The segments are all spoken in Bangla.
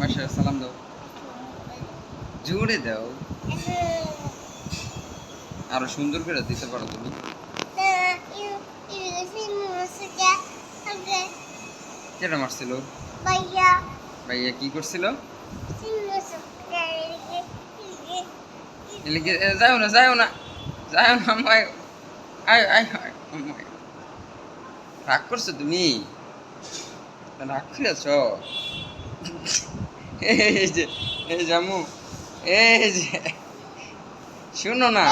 মাসে সালাম দাও। জোরে দাও। আরও সুন্দর করে দিতে পারো তুমি। মারছিল? ভাইয়া কি করছিল? যাও না যাও না। যাও না আয় আয় রাগ করছ তুমি? রাগ করেছ এই যে এই জামু এই যে। শুনো না।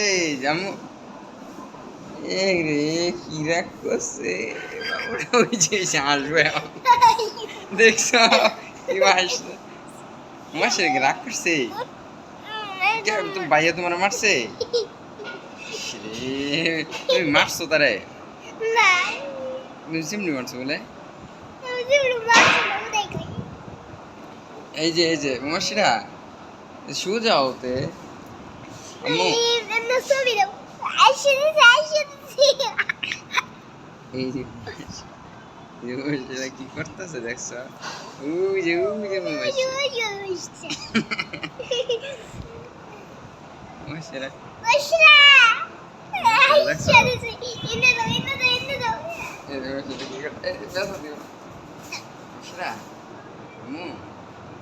এই জামু এই রে কি রাগ করছে? ওই যে আসবে দেখছ? কি আসছে মাসে রাগ করছে? তুমি ভাইয়া তোমার মারছে? তুমি মারছো তারে? তুমি চিমনি মারছো বলে? এই যে এই যে মাসিরা শু যাও তে এই যে কি করতেছে দেখছ যে যে মাসিরা এই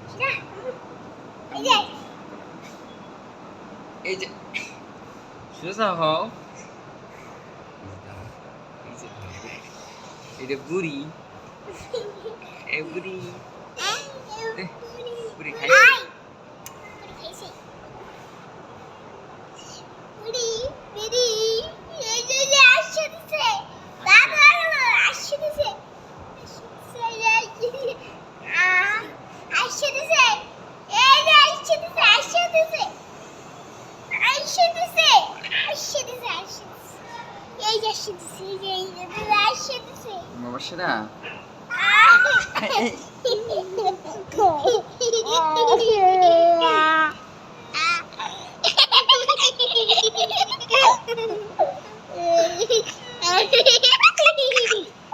কি করতে এই যে। সোজা হও। এটা বুড়ি। এ বুড়ি। বুড়ি। খাইছে এই যে আসছে দিছে এই যে এই যে দাদা আসছে দিছে মাসিরা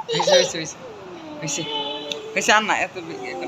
হয়েছে হয়েছে হয়েছে হয়েছে হয়েছে আর না এত বি- এ করো